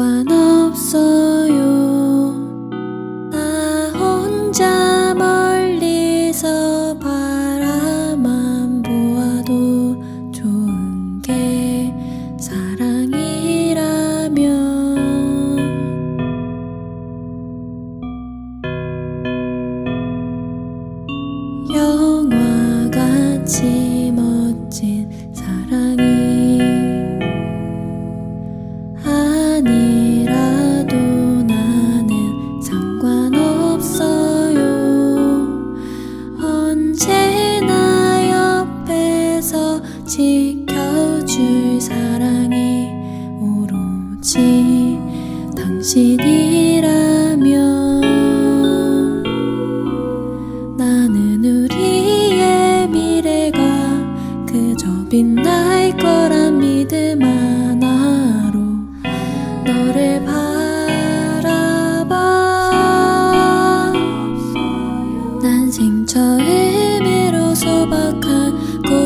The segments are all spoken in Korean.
상관없어요. 나 혼자 멀리서 바라만 보아도 좋은 게 사랑이라면 지켜줄 사랑이 오로지 당신이라면. 나는 우리의 미래가 그저 빛날 거란 믿음 하나로 너를 바라봐. 난 생처음으로 소박한 꿈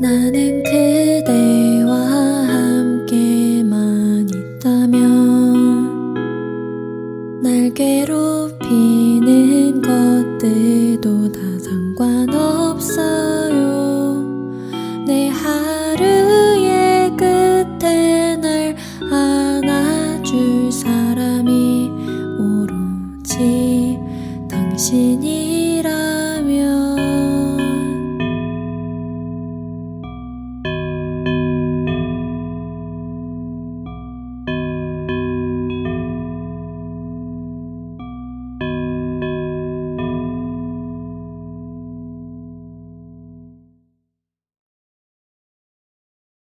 나는 그대와 함께만 있다면 날 괴롭히는 것들도 다 상관없어요. 내 하루의 끝에 날 안아줄 사람이 오로지 당신이